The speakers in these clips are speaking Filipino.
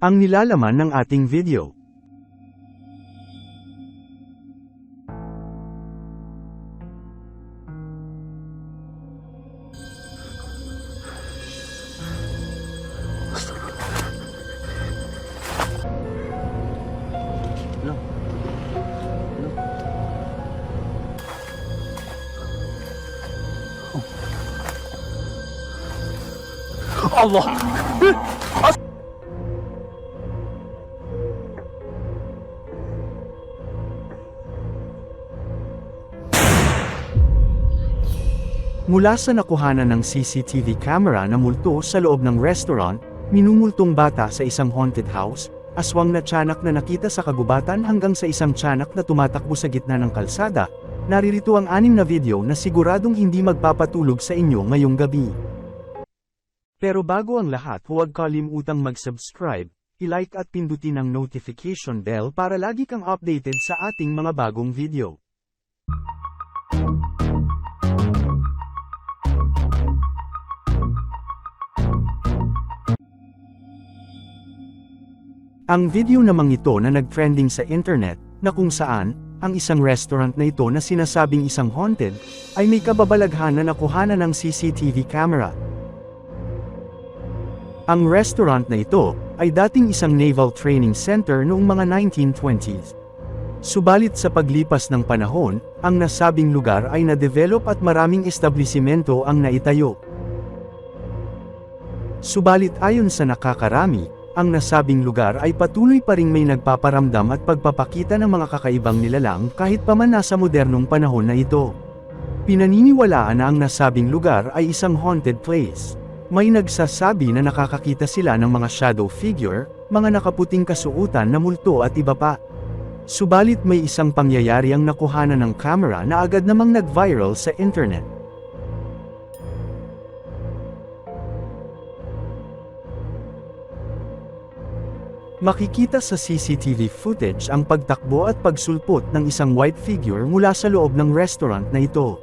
Ang nilalaman ng ating video. Allah! Mula sa nakuhanan ng CCTV camera na multo sa loob ng restaurant, minumultong bata sa isang haunted house, aswang na tiyanak na nakita sa kagubatan hanggang sa isang tiyanak na tumatakbo sa gitna ng kalsada, naririto ang anim na video na siguradong hindi magpapatulog sa inyo ngayong gabi. Pero bago ang lahat huwag kalimutang mag-subscribe, i-like at pindutin ang notification bell para lagi kang updated sa ating mga bagong video. Ang video namang ito na nag-trending sa internet, na kung saan, ang isang restaurant na ito na sinasabing isang haunted, ay may kababalaghan na nakuhanan ng CCTV camera. Ang restaurant na ito, ay dating isang naval training center noong mga 1920s. Subalit sa paglipas ng panahon, ang nasabing lugar ay na-develop at maraming establisimento ang naitayo. Subalit ayon sa nakakarami, ang nasabing lugar ay patuloy pa ring may nagpaparamdam at pagpapakita ng mga kakaibang nilalang kahit pa man nasa modernong panahon na ito. Pinaniniwalaan na ang nasabing lugar ay isang haunted place. May nagsasabi na nakakakita sila ng mga shadow figure, mga nakaputing kasuutan na multo at iba pa. Subalit may isang pangyayari ang nakuhanan ng camera na agad namang nag-viral sa internet. Makikita sa CCTV footage ang pagtakbo at pagsulpot ng isang white figure mula sa loob ng restaurant na ito.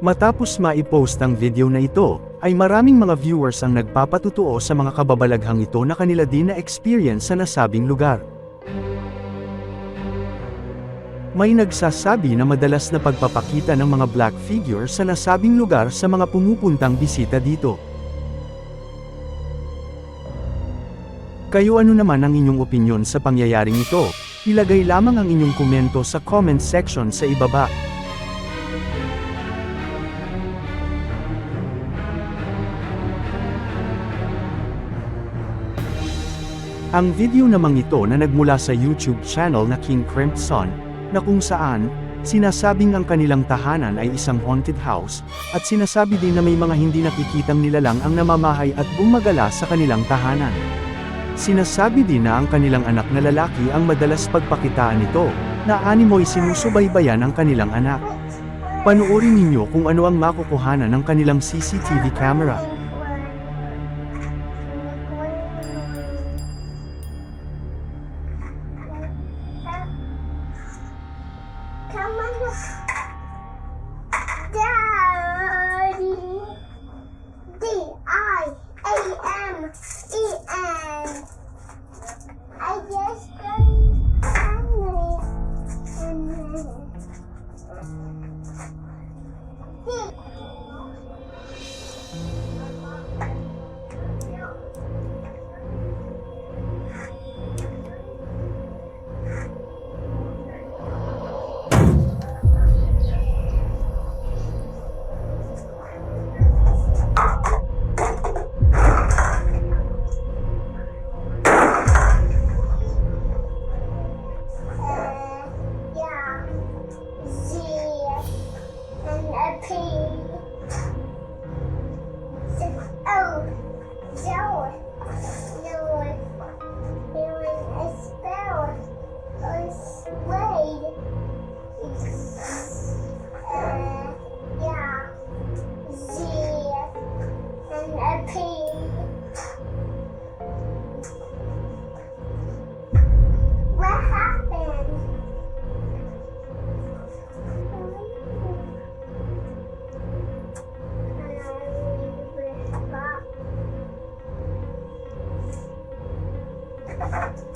Matapos maipost ang video na ito, ay maraming mga viewers ang nagpapatutuo sa mga kababalaghang ito na kanila din na experience sa nasabing lugar. May nagsasabi na madalas na pagpapakita ng mga black figure sa nasabing lugar sa mga pumupuntang bisita dito. Kayo ano naman ang inyong opinyon sa pangyayaring ito? Ilagay lamang ang inyong komento sa comment section sa ibaba. Ang video namang ito na nagmula sa YouTube channel na King Crimson, na kung saan, sinasabing ang kanilang tahanan ay isang haunted house, at sinasabi din na may mga hindi nakikitang nilalang ang namamahay at bumagala sa kanilang tahanan. Sinasabi din na ang kanilang anak na lalaki ang madalas pagpakitaan nito, na animoy sinusubaybayan ang kanilang anak. Panoorin ninyo kung ano ang makukuhanan ng kanilang CCTV camera. Ha ha ha!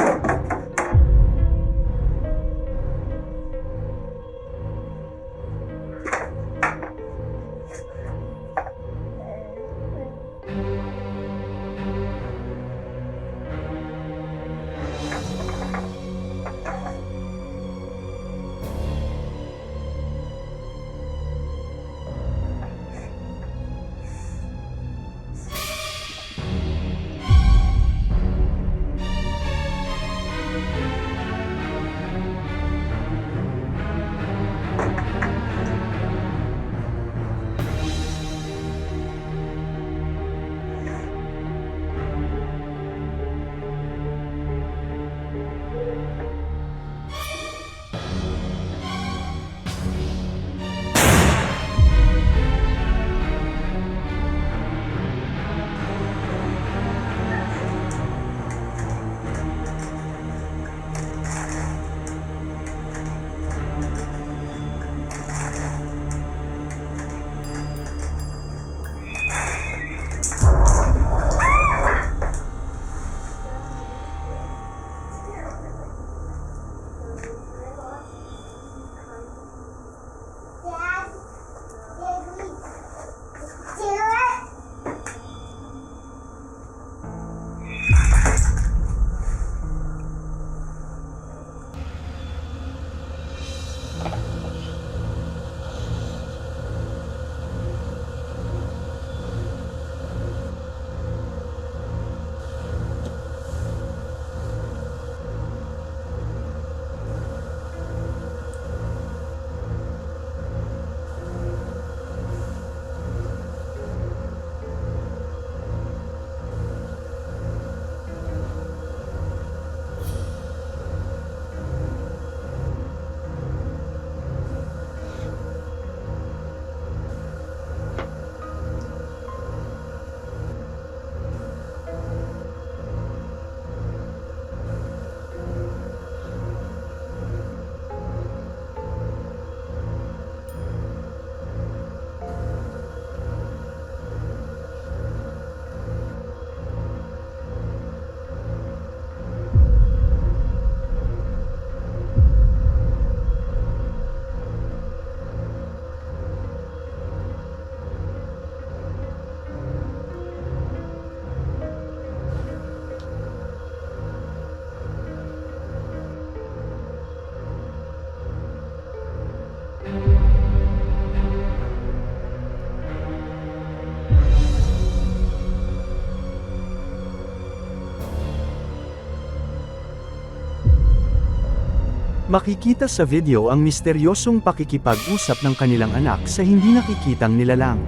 Makikita sa video ang misteryosong pakikipag-usap ng kanilang anak sa hindi nakikitang nilalang.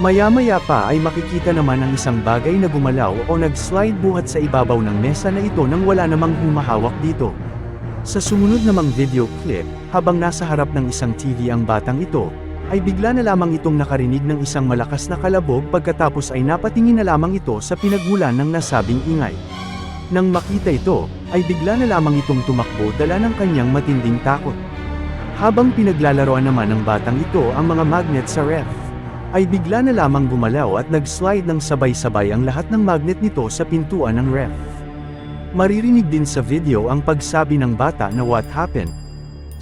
Maya-maya pa ay makikita naman ang isang bagay na gumalaw o nag-slide buhat sa ibabaw ng mesa na ito nang wala namang humahawak dito. Sa sumunod namang video clip, habang nasa harap ng isang TV ang batang ito, ay bigla na lamang itong nakarinig ng isang malakas na kalabog pagkatapos ay napatingin na lamang ito sa pinagmulan ng nasabing ingay. Nang makita ito, ay bigla na lamang itong tumakbo dala ng kanyang matinding takot. Habang pinaglalaroan naman ng batang ito ang mga magnet sa ref, ay bigla na lamang gumalaw at nag-slide ng sabay-sabay ang lahat ng magnet nito sa pintuan ng ref. Maririnig din sa video ang pagsabi ng bata na what happened.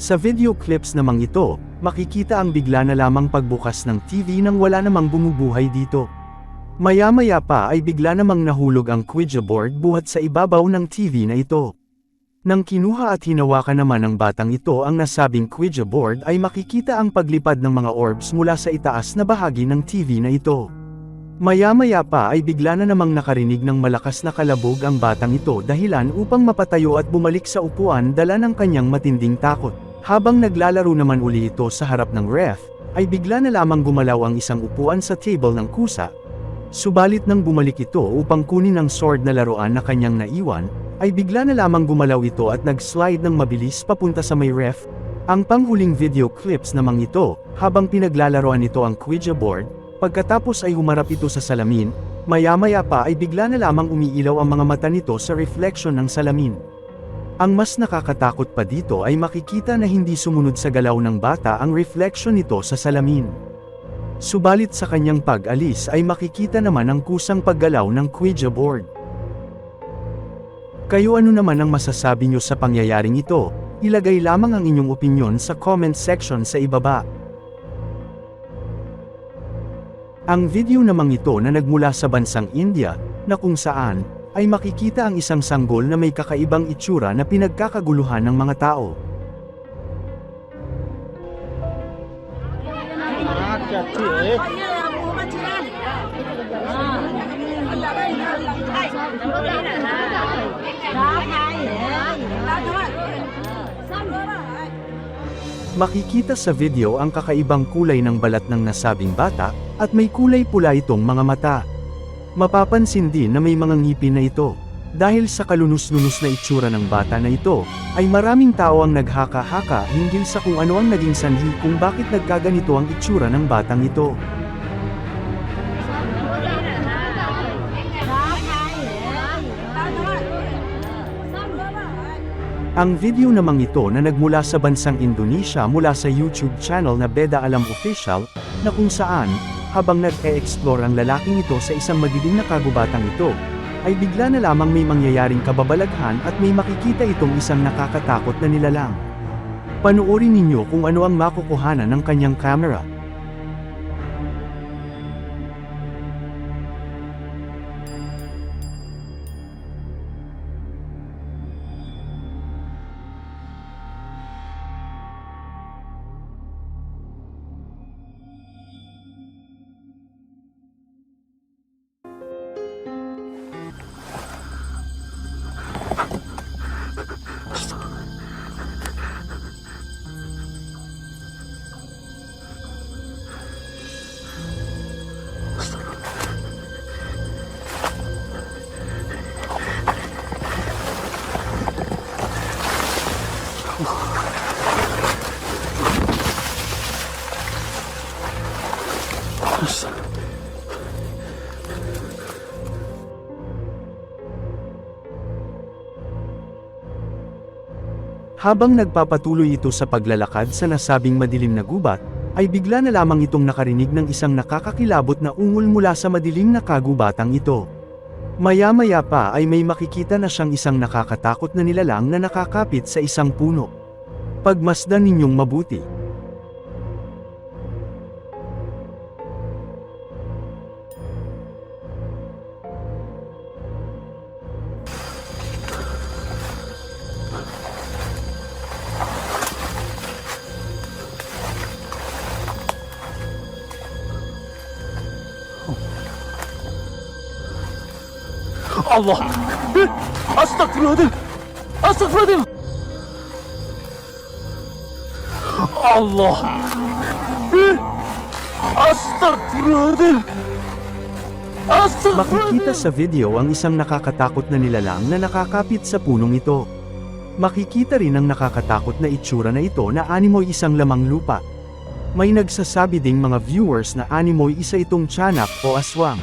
Sa video clips namang ito, makikita ang bigla na lamang pagbukas ng TV nang wala namang bumubuhay dito. Maya-maya pa ay bigla namang nahulog ang Ouija board buhat sa ibabaw ng TV na ito. Nang kinuha at hinawakan naman ng batang ito ang nasabing Ouija board ay makikita ang paglipad ng mga orbs mula sa itaas na bahagi ng TV na ito. Maya-maya pa ay bigla na namang nakarinig ng malakas na kalabog ang batang ito dahilan upang mapatayo at bumalik sa upuan dala ng kanyang matinding takot. Habang naglalaro naman uli ito sa harap ng ref, ay bigla na lamang gumalaw ang isang upuan sa table ng kusa. Subalit nang bumalik ito upang kunin ang sword na laruan na kanyang naiwan, ay bigla na lamang gumalaw ito at nag-slide ng mabilis papunta sa may ref. Ang panghuling video clips namang ito, habang pinaglalaroan ito ang Ouija board, Pagkatapos ay humarap ito sa salamin, maya-maya pa ay bigla na lamang umiilaw ang mga mata nito sa reflection ng salamin. Ang mas nakakatakot pa dito ay makikita na hindi sumunod sa galaw ng bata ang reflection nito sa salamin. Subalit sa kanyang pag-alis ay makikita naman ang kusang paggalaw ng Ouija board. Kayo ano naman ang masasabi nyo sa pangyayaring ito? Ilagay lamang ang inyong opinyon sa comment section sa ibaba. Ang video namang ito na nagmula sa bansang India, na kung saan, ay makikita ang isang sanggol na may kakaibang itsura na pinagkakaguluhan ng mga tao. Makikita sa video ang kakaibang kulay ng balat ng nasabing bata, at may kulay pula itong mga mata. Mapapansin din na may mga ngipin na ito. Dahil sa kalunos-lunos na itsura ng bata na ito, ay maraming tao ang naghaka-haka hinggil sa kung ano ang naging sanhi kung bakit nagkaganito ang itsura ng batang ito. Ang video namang ito na nagmula sa bansang Indonesia mula sa YouTube channel na Beda Alam Official, na kung saan, habang nag-e-explore ang lalaking ito sa isang madilim na kagubatang ito, ay bigla na lamang may mangyayaring kababalaghan at may makikita itong isang nakakatakot na nilalang. Panuorin ninyo kung ano ang makukuhanan ng kanyang camera. Habang nagpapatuloy ito sa paglalakad sa nasabing madilim na gubat, ay bigla na lamang itong nakarinig ng isang nakakakilabot na ungol mula sa madilim na kagubatang ito. Maya-maya pa ay may makikita na siyang isang nakakatakot na nilalang na nakakapit sa isang puno. Pagmasdan ninyong mabuti. Allah! Astagfirullahaladzim! Astagfirullahaladzim! Allah! Astagfirullahaladzim! Makikita sa video ang isang nakakatakot na nilalang na nakakapit sa punong ito. Makikita rin ang nakakatakot na itsura na ito na animoy isang lamang lupa. May nagsasabi ding mga viewers na animoy isa itong tiyanak o aswang.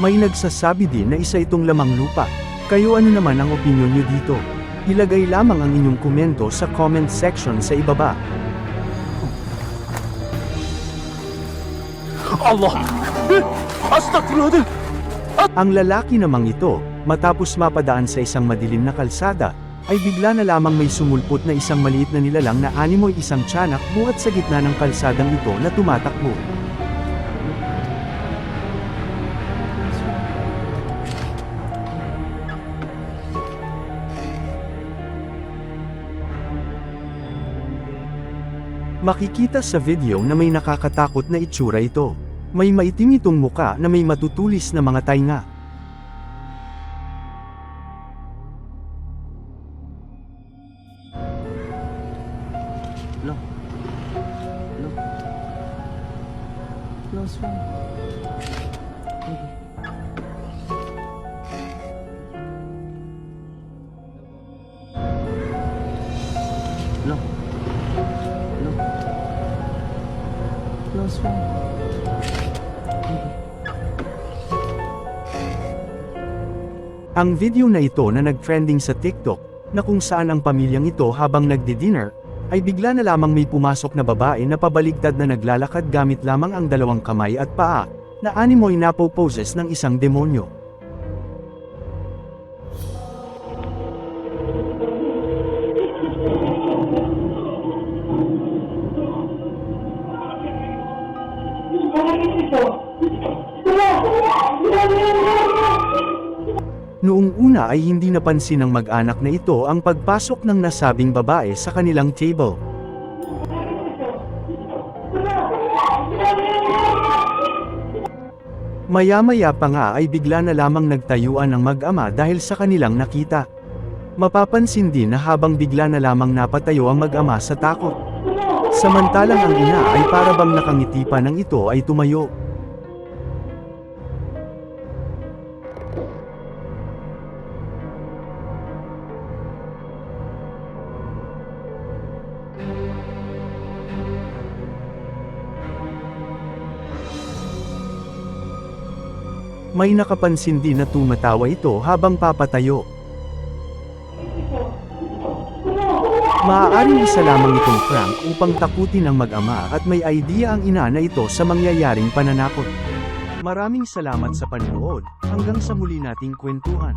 May nagsasabi din na isa itong lamang lupa. Kayo ano naman ang opinion nyo dito? Ilagay lamang ang inyong komento sa comment section sa ibaba. Allah! Astagfirullahaladzim! Ang lalaki namang ito, matapos mapadaan sa isang madilim na kalsada, ay bigla na lamang may sumulpot na isang maliit na nilalang na animoy isang tiyanak buhat sa gitna ng kalsadang ito na tumatakbo. Makikita sa video na may nakakatakot na itsura ito. May maitim itong muka na may matutulis na mga tainga. Ang video na ito na nag-trending sa TikTok, na kung saan ang pamilyang ito habang nagdi-dinner, ay bigla na lamang may pumasok na babae na pabaligtad na naglalakad gamit lamang ang dalawang kamay at paa, na animoy napo poses ng isang demonyo. Noong una ay hindi napansin ng mag-anak na ito ang pagpasok ng nasabing babae sa kanilang table. Maya-maya pa nga ay bigla na lamang nagtayuan ng mag-ama dahil sa kanilang nakita. Mapapansin din na habang bigla na lamang napatayo ang mag-ama sa takot. Samantalang ang ina ay para bang nakangiti pa ng ito ay tumayo. May nakapansin din na tumatawa ito habang papatayo. Maaaring isa lamang itong prank upang takutin ang mag-ama at may idea ang ina na ito sa mangyayaring pananakot. Maraming salamat sa panonood, hanggang sa muli nating kwentuhan.